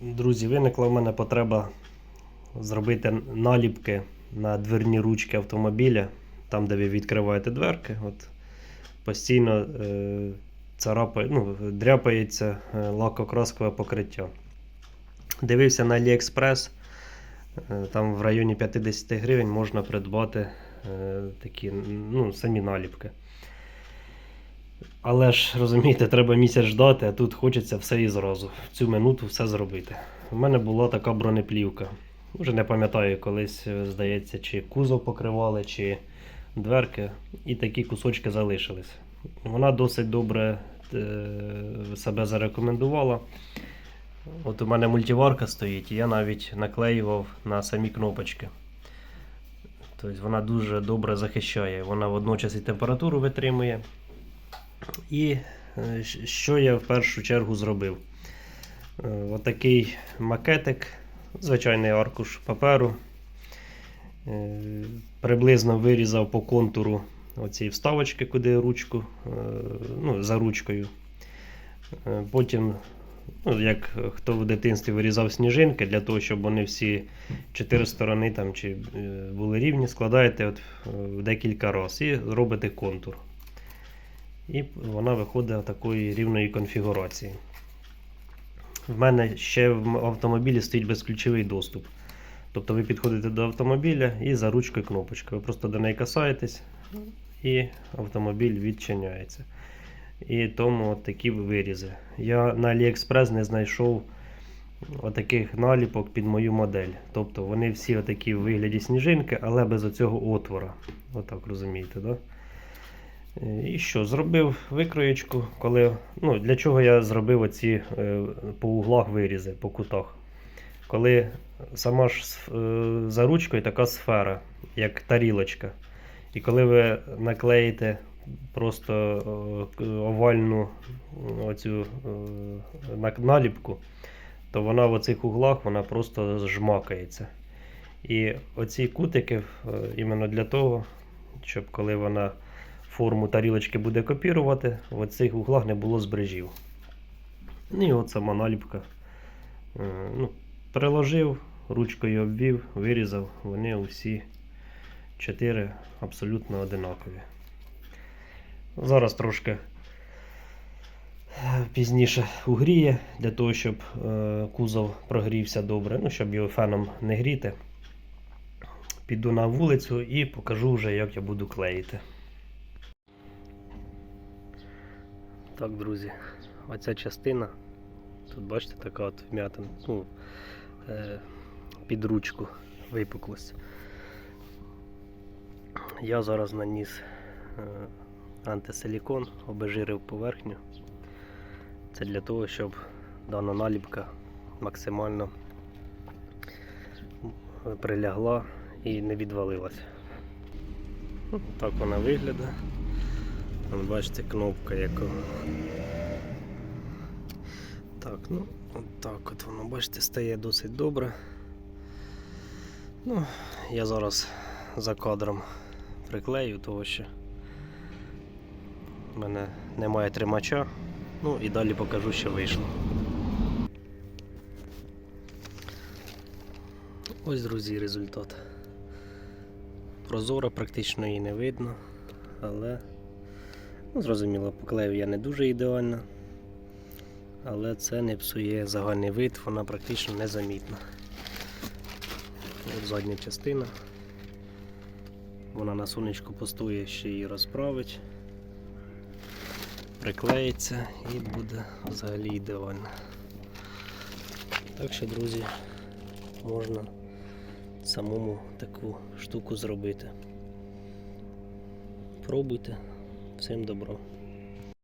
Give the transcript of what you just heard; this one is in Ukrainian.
Друзі, виникла в мене потреба зробити наліпки на дверні ручки автомобіля, там, де ви відкриваєте дверки. От постійно е, царапає, ну, дряпається е, лакокраскове покриття. Дивився на AliExpress, е, там в районі 50 гривень можна придбати е, такі ну, самі наліпки. Але ж розумієте, треба місяць ждати, а тут хочеться все і зразу. В цю минуту все зробити. У мене була така бронеплівка. Вже не пам'ятаю, колись, е, здається, чи кузов покривали, чи дверки, і такі кусочки залишились. Вона досить добре е, себе зарекомендувала. От у мене мультиварка стоїть, і я навіть наклеював на самі кнопочки. Тобто вона дуже добре захищає. Вона водночас і температуру витримує. І е, що я в першу чергу зробив? Е, Отакий макетик, звичайний аркуш паперу. Е, Приблизно вирізав по контуру оці вставочки, куди ручку, ну, за ручкою. Потім, ну, як хто в дитинстві вирізав сніжинки, для того, щоб вони всі чотири сторони там, чи були рівні, складаєте от, в декілька разів і робите контур. І вона виходить такої рівної конфігурації. В мене ще в автомобілі стоїть безключовий доступ. Тобто ви підходите до автомобіля і за ручкою кнопочка. Ви просто до неї касаєтесь і автомобіль відчиняється. І тому такі вирізи. Я на AliExpress не знайшов отаких наліпок під мою модель. Тобто вони всі отакі в вигляді сніжинки, але без оцього отвора. Отак розумієте, да? І що, зробив викроєчку, коли. Ну, для чого я зробив оці е, по углах вирізи, по кутах. Коли сама ж е, за ручкою така сфера, як тарілочка. І коли ви наклеїте просто е, овальну оцю наліпку, то вона в оцих углах вона просто зжмакається. І оці кутики іменно для того, щоб коли вона форму тарілочки буде копірувати, в цих углах не було збрежів. Ну і от сама наліпка. Е, Ну, приложив, ручкою обвів, вирізав, вони усі чотири абсолютно одинакові. Зараз трошки е, пізніше угріє, для того, щоб е, кузов прогрівся добре, ну, щоб його феном не гріти. Піду на вулицю і покажу вже, як я буду клеїти. Так, друзі, оця частина, тут бачите, така от вм'ятина, ну, е, під ручку випуклость. Я зараз наніс е, антисилікон, обезжирив поверхню. Це для того, щоб дана наліпка максимально прилягла і не відвалилась. Так вона виглядає. Бачите кнопка яка. Так, ну, от от воно, бачите, стає досить добре. Ну, я зараз за кадром приклею, того що в мене немає тримача. Ну і далі покажу, що вийшло. Ось, друзі, результат. Прозора, практично її не видно, але ну, зрозуміло, поклеїв я не дуже ідеально, але це не псує загальний вид, вона практично незамітна. От задня частина. Вона на сонечку постоє, ще її розправить, приклеїться і буде взагалі ідеально. Так що, друзі, можна самому таку штуку зробити. Пробуйте. Всім добро.